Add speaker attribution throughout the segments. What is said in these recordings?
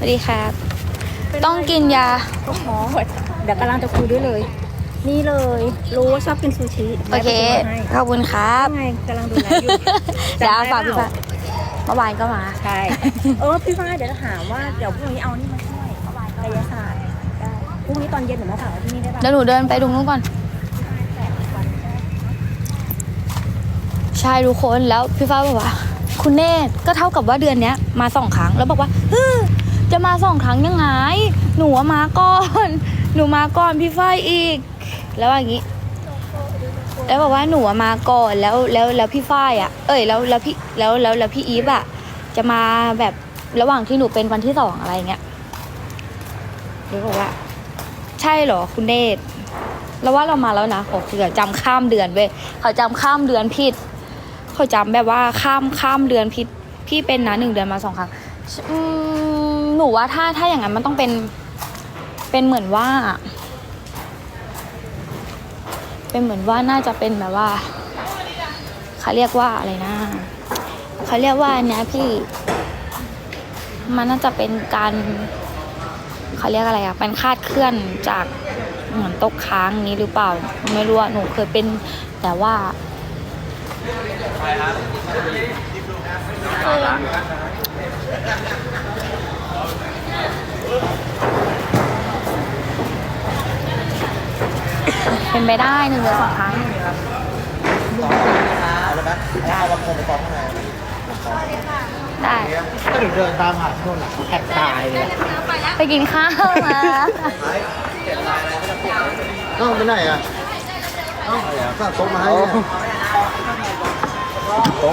Speaker 1: วัสดีครับ ต้องกินยา
Speaker 2: ก็หมอเดี๋ยวกำลังจะคุยด้วยเลย นี่เลย รู้ว่าชอบกินซูชิ
Speaker 1: โอเค ขอบคุณครับ
Speaker 2: ไงกำลังดูแลอยู่
Speaker 1: เดี๋ยวเอาฝาก
Speaker 2: จำ
Speaker 1: พี่
Speaker 2: ได้
Speaker 1: ฟ้าเมื่อวานก็มา
Speaker 2: ใช่เออพี่ฟ้าเดี๋ยวจะถามว่าเดี๋ยวพรุ่งนี้เอานี่มาช่วยกายศาสตร์ได้พรุ่งนี้ตอนเย็นหนูมาฝากไว้ที่นี่ได้ปะ
Speaker 1: เดี๋ยวหนูเดินไปตรงนู้นก่อน
Speaker 2: แปดวันใช่ไหม
Speaker 1: ใช่ทุกคนแล้วพี่ฟ้าบอกว่า คุณเนตรก็เท่ากับว่าเดือนเนี้ยมาสองครั้งแล้วบอกว่าเฮ้อ จะมาสองครั้งยังไง หนูมาก่อน หนูมาก่อนพี่ฝ้ายอีก แล้วว่าอย่างนี้แล้วบอกว่าหนูมาก่อนแล้วแล้วแล้วพี่ฝ้ายอะ เอ้ยแล้วแล้วพี่แล้วแล้วแล้วพี่อีฟอะ จะมาแบบระหว่างที่หนูเป็นวันที่สองอะไรเงี้ยเดี๋ยวบอกว่า ใช่เหรอคุณเนตรแล้วว่าเรามาแล้วนะเขาคือจำข้ามเดือนเว้ยเขาจำข้ามเดือนผิด เขาจำแบบว่าข้ามข้ามเดือนผิด พี่เป็นนะหนึ่งเดือนมาสองครั้งอืม หนูว่าถ้าถ้าอย่างนั้นมันต้องเป็น เป็นเหมือนว่า เป็นเหมือนว่าน่าจะเป็นแบบว่าเขาเรียกว่าอะไรนะเขาเรียกว่าอันเนี้ยพี่ มันน่าจะเป็นการเขาเรียกอะไรอะเป็นคาดเคลื่อนจากเหมือนตกค้างนี้หรือเปล่า ไม่รู้อะหนูเคยเป็นแต่ว่า เป็นไปได้หนึ่งหรือสองครั้ง
Speaker 3: เอาแล้วนะไอ้เอาวังคงไปกองข้างใน
Speaker 1: ได้
Speaker 3: ก็ถึงเดินตามหาที่นู่นแหละแทบตายเลย
Speaker 1: ไปกินข้าวมา
Speaker 3: น้องไปไหนอะเอ้าสั่งโต๊ะมาให้เนี่ย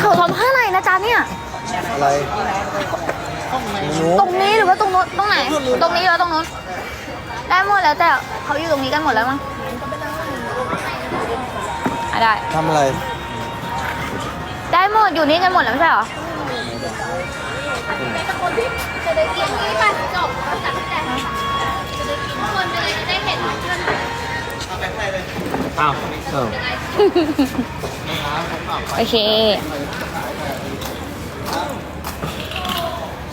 Speaker 1: เขาทำผ้าอะไรนะจ๊ะเนี่ย
Speaker 3: อะไรหนู
Speaker 1: ตรงนี้หรือว่าตรงนู้นตรงไหน ตรงนี้หรือว่าตรงนู้น ได้หมดแล้วแต่เขาอยู่ตรงนี้กันหมดแล้วมั้ง อะได้
Speaker 3: ทำอะไร
Speaker 1: ได้หมดอยู่นี่กันหมดแล้วไม่ใช่เหรอ
Speaker 3: อ้าวเออ
Speaker 1: โอเค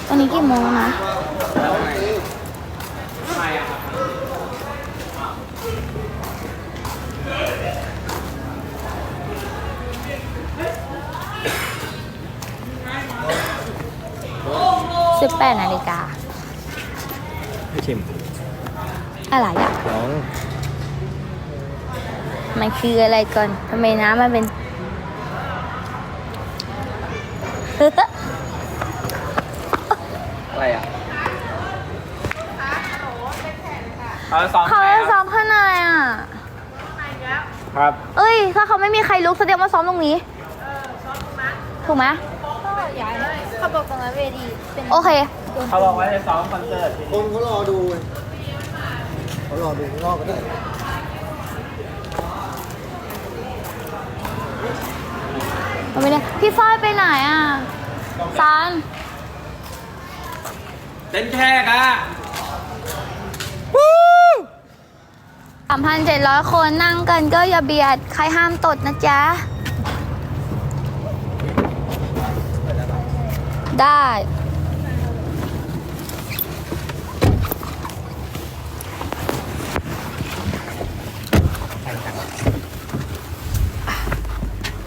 Speaker 1: ตอนนี้กี่โมงแล้วนะ สิบแปดนาฬิกา
Speaker 3: ให้ชิม
Speaker 1: อะไรอะ
Speaker 3: น้อง
Speaker 1: มันคืออะไรก่อนทำไมน้ำมันเป็น
Speaker 4: อะไรอะเขาจะซ้อม
Speaker 1: เขา
Speaker 4: ใคร
Speaker 1: จะ
Speaker 4: ค
Speaker 1: ซ้
Speaker 4: รั
Speaker 1: อบมข้างในอะ
Speaker 4: ครับ
Speaker 1: เอ้ย ถ้าเขาไม่มีใครลุกแสดงว่าซ้อมตรงนี้ถูกไหม
Speaker 2: เขาบอกตรงนั้นเวทีเป็น
Speaker 1: โอเค
Speaker 4: เขาบอกว่าจะซ้อมคอนเสิร์ต
Speaker 3: คนเขารอดูเขารอดูข้างนอกก็ได้
Speaker 1: มันไม่ได้พี่ฝ้ายไปไหนอะซาน
Speaker 4: เต้นแขกอะ
Speaker 1: สามพันเจ็ดร้อยคนนั่งกันก็อย่าเบียด ใครห้ามตดนะจ๊ะ ได้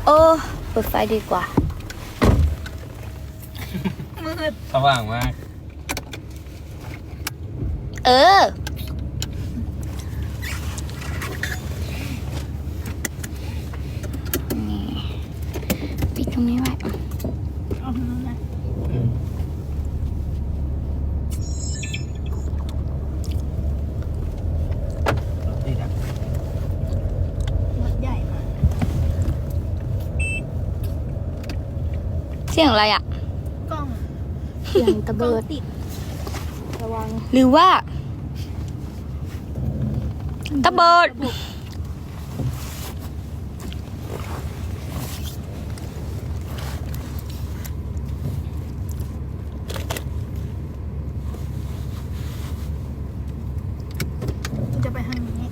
Speaker 1: เออเปิดไฟดีกว่า
Speaker 4: สว่างมาก
Speaker 1: เออ นี่ ปิดตรงนี้ไว้
Speaker 2: ใหญ่มาก
Speaker 1: เสียงอะไรอะ
Speaker 2: กล้อง
Speaker 1: เสียงตะเบิด
Speaker 2: ติดระวัง
Speaker 1: หรือว่า ตะเบิด
Speaker 2: จะไปทางนี้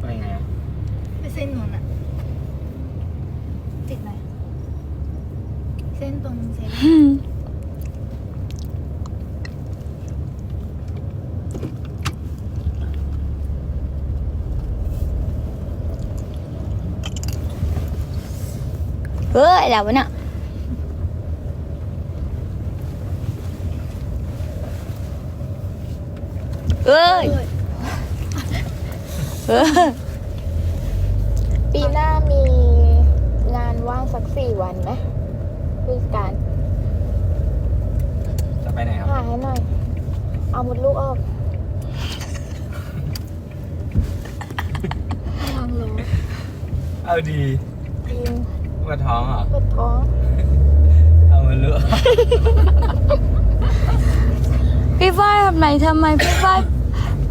Speaker 4: ไปไงอะ
Speaker 2: ไปเส้นนู้นอะติดไหนเส้นตรงเส้น
Speaker 1: เฮ้ยแล้ววะเนี่ยเอ้ยเออ
Speaker 5: ปีหน้ามีงานว่างสักสี่วันไหมผู้จัดการ
Speaker 4: จะไปไหนครับ
Speaker 5: หาให้หน่อย เอาหมดลูกออก
Speaker 4: เอาดี
Speaker 5: จริง
Speaker 4: ปวดท้องเหรอ
Speaker 5: ปวดท้อง
Speaker 4: เอามาเลือก
Speaker 1: พี่ฝ้ายทำไมทำไมพี่ฝ้าย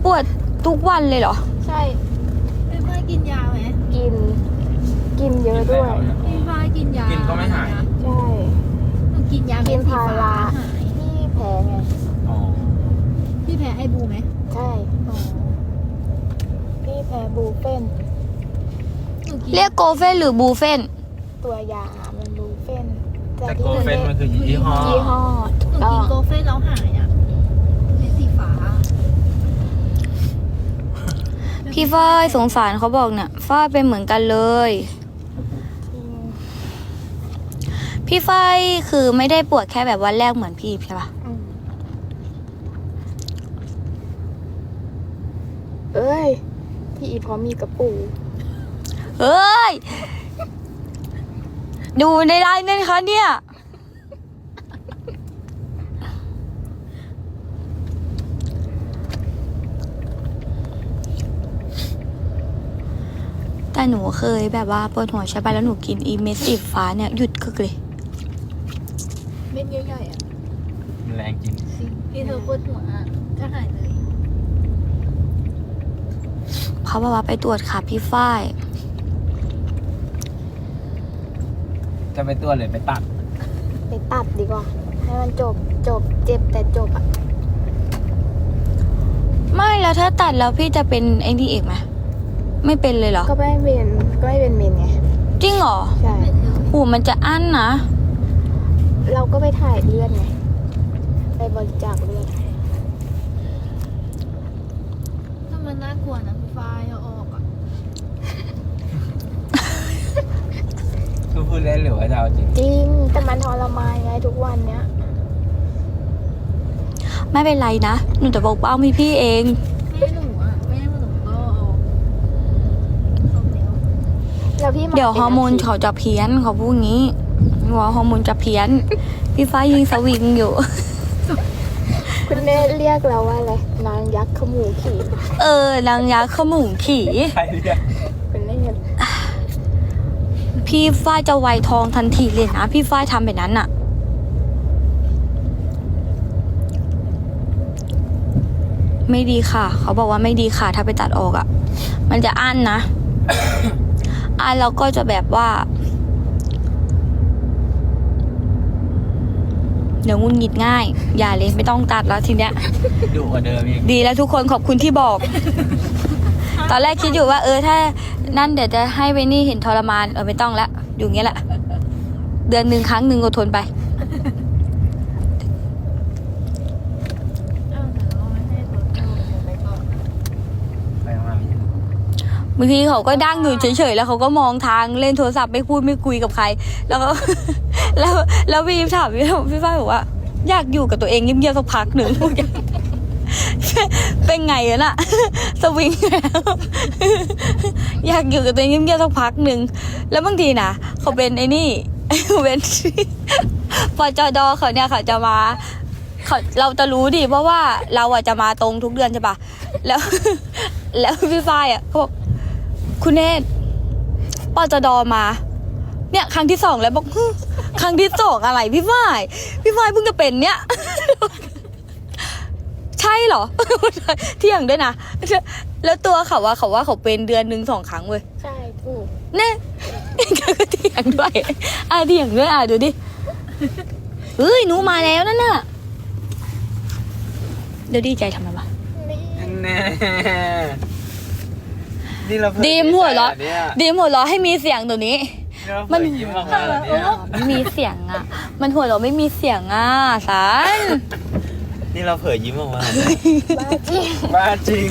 Speaker 1: ปวดทุกวันเลยเหรอ
Speaker 5: ใช่
Speaker 6: พี่ฝ้ายกินยาไหม
Speaker 5: กิน กินเยอะด้วย
Speaker 6: พี่ฝ้ายกินยา
Speaker 4: กินก็ไม่หาย
Speaker 5: ใช่
Speaker 6: หนูกินยา
Speaker 5: กิ
Speaker 6: เม็
Speaker 5: น
Speaker 6: ดสี
Speaker 5: พา
Speaker 6: ฟ้า
Speaker 5: รา
Speaker 6: หาย
Speaker 5: ที่แพ้ไง
Speaker 4: อ๋อ
Speaker 6: พี่แพ้ไอบูไหม
Speaker 5: ใช่พี่แพ้บูเฟน
Speaker 6: หนูกิน
Speaker 1: เรียกโกเฟนหรือบูเฟน
Speaker 5: ตัวยามันบูเฟน
Speaker 4: แต่โกเฟนมันคือยี่ห้อ
Speaker 5: ยี่ห้อถู
Speaker 6: ห
Speaker 5: ก
Speaker 6: นู
Speaker 5: ต้อ
Speaker 6: กิน
Speaker 5: ง
Speaker 6: โกเฟนแล้วหายอะเม็ดสีฟ้า
Speaker 1: พี่ฝ้ายสงสารเขาบอกเนี่ยฝ้ายเป็นเหมือนกันเลย
Speaker 5: จริง
Speaker 1: พี่ฝ้ายคือไม่ได้ปวดแค่แบบวันแรกเหมือนพี่ใช่ปะ
Speaker 5: อืมเอ้ย พี่อีพร้อมมีกระปู
Speaker 1: เฮ้ย ดูในไลน์นั่นคะเนี่ย แต่หนูเคยแบบว่าปวดหัวใช่ปะแล้วหนูกินอีเมสสีฟ้าเนี่ย หยุดกึกเลย
Speaker 6: เม็ดใหญ่ๆอะ
Speaker 4: มันแรงจริง
Speaker 6: พี่เธอปวดหัวอะก็หายเลย
Speaker 1: เขาบอกว่าไปตรวจค่ะพี่ฝ้าย
Speaker 4: จะไปตัวจเลยไปตัด
Speaker 5: ไปตัดดีกว่า ให้มันจบจบเจ็บแต่จบอะ
Speaker 1: ไม่แล้วถ้าตัดแล้วพี่จะเป็นไอ้นี่อีกไหมไม่เป็นเลยเหรอ
Speaker 5: ก็ไม่เป็นก็ไม่เป็นเมนไง
Speaker 1: จริงเหรอ
Speaker 5: ใช่
Speaker 1: หูมันจะอั้นนะ
Speaker 5: เราก็ไปถ่ายเลือดไงไปบริจาคเลือด
Speaker 6: ถ้ามันน่ากลัวนะพี่ฝ้ายเอาออกอะ
Speaker 4: คือพูด เล่นหรือว่าจะเอาจริง
Speaker 5: จริงแต่มันทรมานไงทุกวันเนี้ย
Speaker 1: ไม่เป็นไรนะ หนูจะบอกเป้ามีพี่เอง
Speaker 6: แม่หนูอะแม่หนูก็เอาเอาแล้ว
Speaker 5: แล้วพี่า
Speaker 1: เดี๋ยว
Speaker 5: ป็
Speaker 1: ฮอร์โมน
Speaker 5: อาทิตย์
Speaker 1: เขาจะเพี้ยนเขาพูดงี้ว่าฮอร์โมนจะเพี้ยน พี่ฟ้ายิงสวิงอยู่
Speaker 5: คุณแม่เรียกเราว่าอะไรนางยักษ์ขมูขี่
Speaker 1: เออนางยักษ์ขมุงขี่
Speaker 4: ใครเรียก
Speaker 5: เป็นได้ไง
Speaker 1: พี่ฝ้ายจะไวทองทันทีเลยนะ พี่ฝ้ายทำแบบนั้นอะไม่ดีค่ะ เขาบอกว่าไม่ดีค่ะ ถ้าไปตัดออกอะมันจะอั้นนะ อั้นแล้วก็จะแบบว่า เดี๋ยวงุนหงิดง่าย อย่าเลยไม่ต้องตัดแล้วทีเนี้ย
Speaker 4: ดุกว่าเดิมอีก
Speaker 1: ดีแล้วทุกคนขอบคุณที่บอก ตอนแรกคิดอยู่ว่า เออถ้า นั่นเดี๋ยวจะให้เวนี่เห็นทรมานเออไม่ต้องละอยู่เงี้ยแหละเดือนหนึ่งครั้งหนึ่งอดทนไปบางทีเขาก็ดั้งอยู่เฉยๆแล้วเขาก็มองทางเล่นโทรศัพท์ไม่พูดไม่คุยกับใคร แล้วก็แล้วแล้วพี่ถามพี่พี่ฝ้ายบอกว่า อยากอยู่กับตัวเองเงียบๆสักพักหนึ่ง เป็นไงอะน่ะ สวิงแล้ว อยากอยู่กับตัวเองเงียบๆสักพักหนึ่ง แล้วบางทีนะเขาเป็นไอ้นี่เป็นปจดเขาเนี่ยเขาจะมาเขาเราจะรู้ดิเพราะว่าเราอะจะมาตรงทุกเดือนใช่ปะแล้ว แล้วพี่ฝ้ายอะเขาบอกคุณเนตปจดมา เนี่ยครั้งที่สองแล้วบอกครั้งที่สองอะไรพี่ฝ้าย พี่ฝ้ายเพิ่งจะเป็นเนี่ย รอ เที่ยงด้วยนะ แล้วตัวเขาว่าเขาว่าเขาเป็นเดือนหนึ่งสองครั้งเว้ย
Speaker 5: ใช่ถูก
Speaker 1: แน่ก็เถียงด้วย อะเถียงด้วยอะดูดิ เฮ้ยหนูมาแล้วนั่นน่ะ เดี๋ยวดีใจทำไมวะ
Speaker 5: นี่
Speaker 4: แน่นี่เราเผย
Speaker 1: ดีมหัวเราะ
Speaker 4: เนี่ย
Speaker 1: ดีมหัวเราะให้มีเสียงตัวนี้
Speaker 4: นี่เราเผยยิ้มออกมาเหรอเนี่ย
Speaker 1: ไม่มีเสียงอะ มันหัวเราะไม่มีเสียงอะสาร
Speaker 4: นี่เราเผยยิ้มออกมา
Speaker 5: บ้าจริง
Speaker 4: บ้าจริง